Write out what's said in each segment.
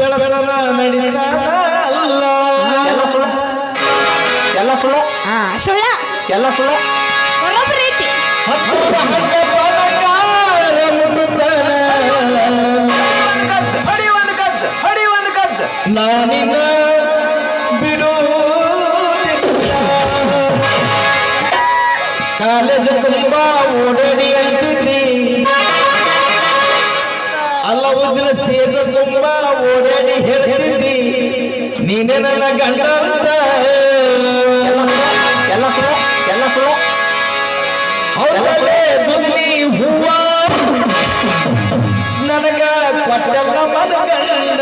ಬಿಟ್ಟನ ನಡೀತಾನ ಅಲ್ಲ ಎಲ್ಲ ಸುಳ್ಳ ಎಲ್ಲ ಸುಳ್ಳ ಹಾ ಸುಳ್ಳ ಎಲ್ಲ ಸುಳ್ಳ ಬರೋಬ್ಬರಿ ಐತಿ ಹತ್ತಿರ ಹಡ್ಡಪ್ಪನಕಾರ ಮುಟ್ಟುತ್ತಾನ ಒಂದು ಗಜ್ಜ ಒಂದಿನ ಸ್ಟೇಜ್ ತುಂಬಾ ಓಡಾಡಿ ಹೇಳ್ತಿದ್ದಿ ನೀನೆ ನನ್ನ ಗಂಡ ಅಂತ. ಎಲ್ಲ ಸುಳು ಎಲ್ಲ ಸುಳು ಹೌದಲ್ಲೇ ದುದಿನಿ ಹೂವ? ನನಗ ಕೊಟ್ಟಲ್ಲ ಮನಗಂಡ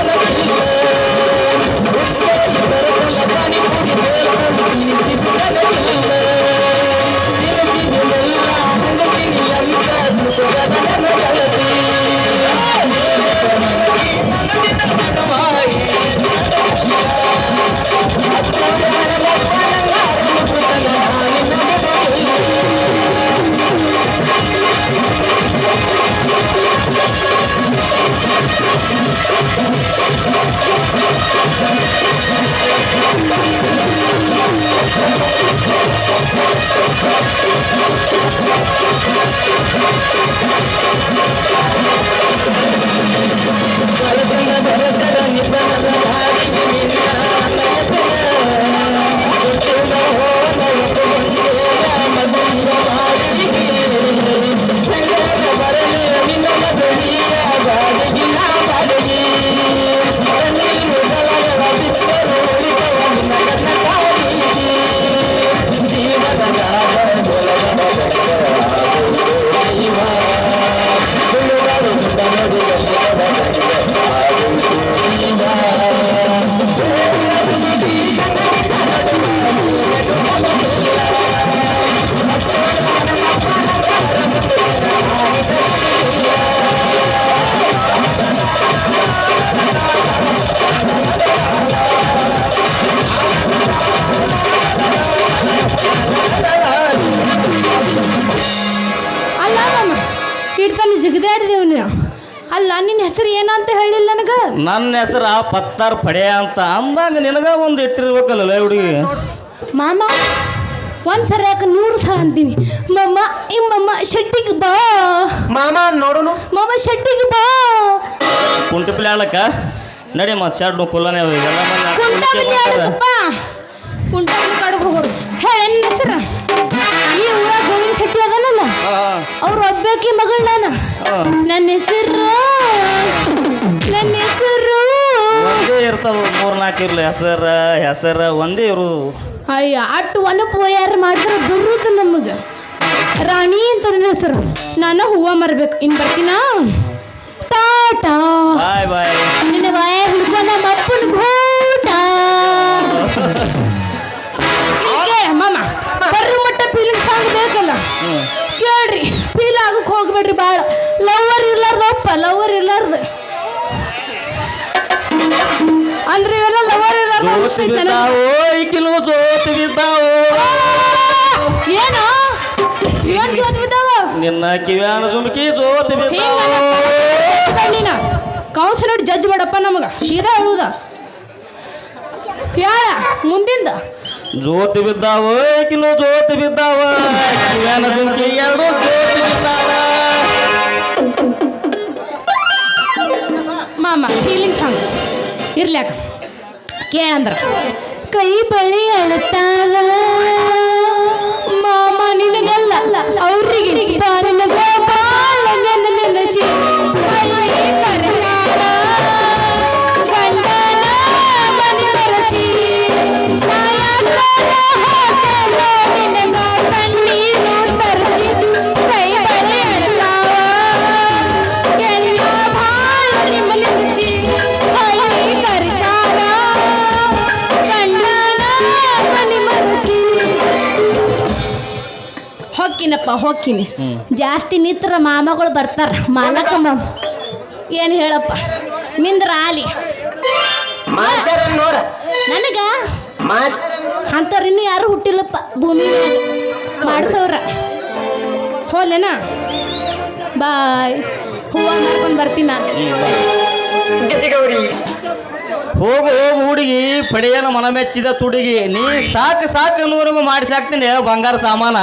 ಅಲ್ಲ Thank you. ಇಡ್ತಾನೆ ಜಿಗದಾಡಿದೇವ್ ನೀವು ಅಲ್ಲ ನಿನ್ನ ಹೆಸರು ಏನಂತ ಹೇಳಿಲ್ಲ ನನಗೆ? ನನ್ನ ಹೆಸರ ಪತ್ತಾರ್ ಪಡೆ ಅಂತ ಅಂದಾಗ ನಿನಗ ಒಂದು ಇಟ್ಟಿರ್ಬೇಕಲ್ಲ ಹುಡುಗಿ? ಮಾಮ ಒಂದ್ ಸರಿ ಯಾಕೆ ನೂರು ಸಲ ಅಂತೀನಿ. ಮಮ್ಮ ಇಮ್ಮಮ್ಮ ಶೆಟ್ಟಿಗೆ ಬಾ. ಮಾಮ ನೋಡೋನು. ಮಾಮ ಶೆಟ್ಟಿಗೆ ಬಾ. ಕುಂಟು ಪಿಲೆ ಆಳಕ್ಕ? ನಡಿ ಮತ್ತೆ ಶರ್ಟ್ ಕುಲ್ಲನೆ ಕುಂಟಬಿಲ್ಲಿ ಕಾಡಕ್ಕೆ ಹೋಗೋರು. ಹೇಳ ನಿನ್ನ ಹೆಸರು? ನನ್ನ ಹೆಸರು ನನ್ನ ಹೆಸರು ಒಂದೇ ಇರ್ತದ ಮೂರ್ನಾಲ್ಕು ಇರ್ಲಿ. ಹೆಸರ ಹೆಸರ ಒಂದೇ ಇರು ಅಯ್ಯ ಅಟ್ಟು ಒನ ಪೋಯಾರ ಮಾಡಿದ್ರೆ ಬರುದು ನಮಗೆ. ರಾಣಿ ಅಂತ ನನ್ನ ಹೆಸರು. ನಾನು ಹೂವ ಮರ್ಬೇಕು. ಇನ್ ಬರ್ತೀನಾ? ಟಾಟಾ. ಬಾಯ್ ಬಾಯ್. ನಿನ್ನ ಬಾಯ ಹುಡುಗ ನಮ್ಮ ಅಪ್ಪನ ಲವರ್ ಇರ್ಲಾರ್ದಪ್ಪ ಲವರ್ ಇರ್ಲಾರ್ದ. ಅಂದ್ರೆ ಇವೆಲ್ಲ ಲವರ್ ಇರ್ಲಾರ್ದ ಈಕಿನೂ ಜೋತ್ ಬಿದ್ದಾವೋ ಏನು? ಇವನ್ ಜೋತ್ ಬಿದ್ದಾವ? ನಿನ್ನ ಕಿವ್ಯಾನ ಜುಮ್ಕಿ ಜೋತಿ ಬಿದ್ದಾವೋ. ಕೌನ್ಸಿಲರ್ ಜಡ್ಜ್ ಬೇಡಪ್ಪ ನಮಗ. ಸೀದಾ ಹೇಳುದ. ಕೇಳ ಮುಂದಿಂದ. ಜೋತಿ ಬಿದ್ದಾವ ಈಕಿನೂ ಜೋತ್ ಬಿದ್ದಾವ. ಕಿವ್ಯಾನ ಜುಮ್ಕಿ ಎರಡು ಜೋತ್ ಬಿದ್ದಾವ. ಮಾಮ ಫೀಲಿಂಗ್ ಸಾಂಗ್ ಇರ್ಲ್ಯಾಕ ಕೇಳಂದ್ರ. ಕೈ ಬಳಿ ಅಳುತ್ತಾವ ಹೊಕ್ಕಿನಪ್ಪ ಹೊಕ್ಕಿನಿ ಜಾಸ್ತಿ ನಿತ್ರ ಮಾಮಗಳು ಬರ್ತಾರ. ಮಾಲಕ ಮಾಮ. ಏನು ಹೇಳಪ್ಪ? ನಿಂದ್ರ ಆಲಿ. ನನಗ? ಅಂತವ್ರ ಅಂಥವ್ರು ಇನ್ನೂ ಯಾರು ಹುಟ್ಟಿಲ್ಲಪ್ಪ. ಭೂಮಿ ಮಾಡಿಸೋರ ಹೋಲೇನ? ಬಾಯ್. ಹೂವ ಮಾಡ್ಕೊಂಡು ಬರ್ತೀನಿ ನಾನು. ಹೋಗು ಹೋಗು ಹುಡುಗಿ ಪಡೆಯನ ಮನ ಮೆಚ್ಚಿದ ತುಡುಗಿ ನೀ ಸಾಕು ಸಾಕು ಅನ್ನೋವರೆಗೂ ಮಾಡಿಸಾಕ್ತೀನಿ ಬಂಗಾರ ಸಾಮಾನ.